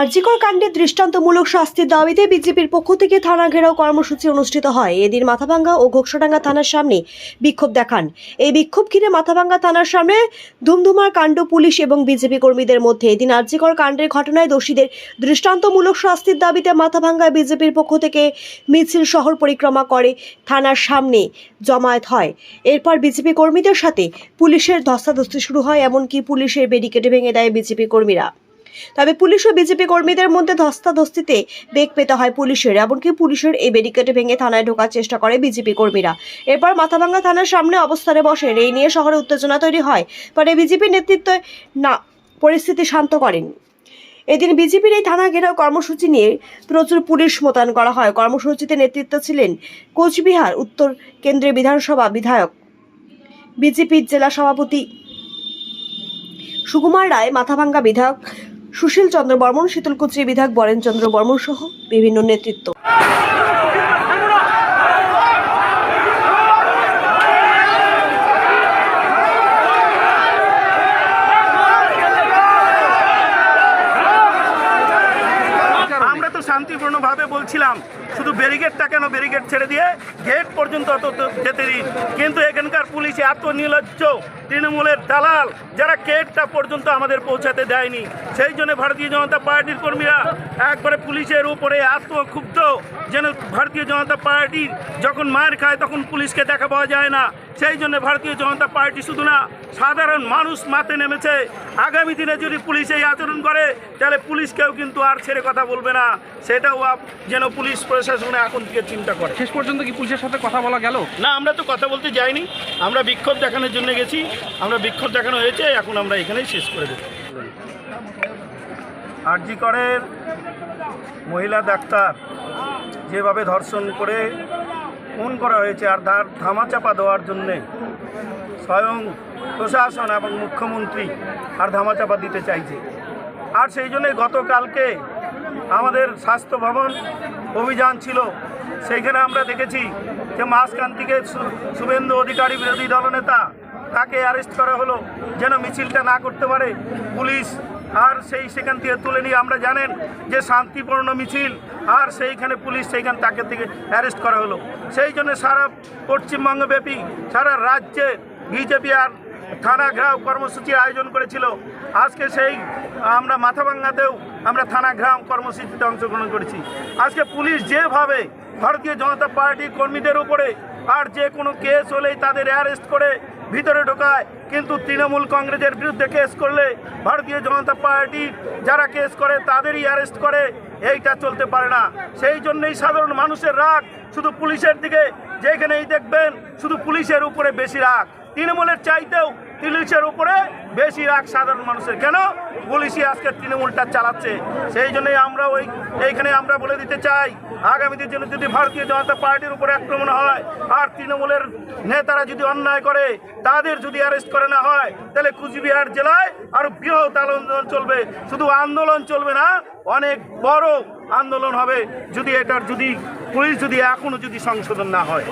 আরজিকর কাণ্ডে দৃষ্টান্তমূলক শাস্তির দাবিতে বিজেপির পক্ষ থেকে থানা ঘেরাও কর্মসূচি অনুষ্ঠিত হয়। এদিন মাথাভাঙ্গা ও ঘোকসাডাঙ্গা থানার সামনে বিক্ষোভ দেখান। এই বিক্ষোভ ঘিরে মাথাভাঙ্গা থানার সামনে ধুমধুমার কাণ্ড, পুলিশ এবং বিজেপি কর্মীদের মধ্যে। এদিন আরজিকর কাণ্ডের ঘটনায় দোষীদের দৃষ্টান্তমূলক শাস্তির দাবিতে মাথাভাঙ্গায় বিজেপির পক্ষ থেকে মিছিল শহর পরিক্রমা করে থানার সামনে জমায়েত হয়। এরপর বিজেপি কর্মীদের সাথে পুলিশের ধস্তাধস্তি শুরু হয়, এমনকি পুলিশের ব্যারিকেড ভেঙে দেয় বিজেপি কর্মীরা। তবে পুলিশ ও বিজেপি কর্মীদের মধ্যে ধস্তাধস্তিতে বেগ পেতে হয় পুলিশের, এমনকি পুলিশের এই ব্যারিকেড ভেঙে থানায় ঢোকার চেষ্টা করে বিজেপি কর্মীরা। এরপর মাথাভাঙ্গা থানার সামনে অবস্থানে বসেন এই নিয়ে শহরে উত্তেজনা তৈরি হয়। পরে বিজেপি নেতৃত্বে না, পরিস্থিতি শান্ত করেন। এদিন বিজেপির এই থানা ঘেরাও কর্মসূচি নিয়ে প্রচুর পুলিশ মোতায়েন করা হয়। কর্মসূচিতে নেতৃত্ব ছিলেন কোচবিহার উত্তর কেন্দ্রের বিধানসভা বিধায়ক, বিজেপির জেলা সভাপতি সুকুমার রায়, মাথাভাঙ্গা বিধায়ক সুশীল চন্দ্র বর্মন শীতলকুচি বিধায়ক বরেন চন্দ্র বর্মন সহ বিভিন্ন নেতৃত্ব। আমরা তো শান্তিপূর্ণভাবে বলছিলাম শুধু ব্যারিকেডটা কেন ব্যারিকেড ছেড়ে দিয়ে গেট পর্যন্ত অত যেতে দিন কিন্তু এখানকার পুলিশ এত নির্লজ্জ তৃণমূলের দালাল, যারা গেটটা পর্যন্ত আমাদের পৌঁছাতে দেয়নি। সেই জন্য ভারতীয় জনতা পার্টির কর্মীরা একবারে পুলিশের উপরে এত ক্ষুব্ধ যেন ভারতীয় জনতা পার্টি যখন মার খায় তখন পুলিশকে দেখা পাওয়া যায় না। সেই জন্য ভারতীয় জনতা পার্টি শুধু না, সাধারণ মানুষ মাঠে নেমেছে। আগামী দিনে যদি পুলিশ এই আচরণ করে, তাহলে পুলিশকেও কিন্তু আর ছেড়ে কথা বলবে না। সেটাও যেন পুলিশ প্রশাসনে এখন থেকে চিন্তা করে। শেষ পর্যন্ত কি পুলিশের সাথে কথা বলা গেল? না আমরা তো কথা বলতে যাইনি। আমরা বিক্ষোভ দেখানোর জন্য গেছি। আমরা বিক্ষোভ দেখানো হয়েছে এখন আমরা এখানেই শেষ করে দেব। আরজি করের মহিলা ডাক্তার যেভাবে ধর্ষণ করে খুন করা হয়েছে আর তার ধামাচাপা দেওয়ার জন্যে স্বয়ং প্রশাসন এবং মুখ্যমন্ত্রী আর ধামাচাপা দিতে চাইছে। আর সেই জন্যে গতকালকে আমাদের স্বাস্থ্য ভবন অভিযান ছিল। সেইখানে আমরা দেখেছি যে মাসকান্তিকে সু- শুভেন্দু অধিকারী বিরোধী দলনেতা, তাকে অ্যারেস্ট করা হলো। যেন মিছিলটা না করতে পারে পুলিশ। আর সেই সেখান থেকে তুলে নিয়ে আমরা জানেন যে শান্তিপূর্ণ মিছিল, আর সেইখানে পুলিশ সেইখান তাকে থেকে অ্যারেস্ট করা হলো। সেই জন্য সারা পশ্চিমবঙ্গব্যাপী, সারা রাজ্যে বিজেপি আর থানা ঘেরাও কর্মসূচির আয়োজন করেছিল। আজকে সেই আমরা মাথাভাঙ্গাতেও আমরা থানা ঘেরাও কর্মসূচিতে অংশগ্রহণ করেছি। আজকে পুলিশ যেভাবে ভারতীয় জনতা পার্টির কর্মীদের উপরে আর যে কোনো কেস হলেই তাদের অ্যারেস্ট করে ভিতরে ঢোকায়, কিন্তু তৃণমূল কংগ্রেসের বিরুদ্ধে কেস করলে ভারতীয় জনতা পার্টি যারা কেস করে তাদেরই অ্যারেস্ট করে, এইটা চলতে পারে না। সেই জন্যই সাধারণ মানুষের রাগ, শুধু পুলিশের দিকে যেখানেই দেখবেন, শুধু পুলিশের উপরে বেশি রাগ। তৃণমূলের চাইতেও পুলিশের উপরে বেশি রাগ সাধারণ মানুষের। কেন? পুলিশই আজকে তৃণমূলটা চালাচ্ছে। সেই জন্যই আমরা ওই এইখানে আমরা বলে দিতে চাই, আগামীদের জন্য যদি ভারতীয় জনতা পার্টির উপরে আক্রমণ হয় আর তৃণমূলের নেতারা যদি অন্যায় করে, তাদের যদি অ্যারেস্ট করে না হয়, তাহলে কুচবিহার জেলায় আরও বৃহৎ আন্দোলন চলবে। শুধু আন্দোলন চলবে না, অনেক বড় আন্দোলন হবে। যদি এটার যদি পুলিশ যদি এখনও যদি সংশোধন না হয়।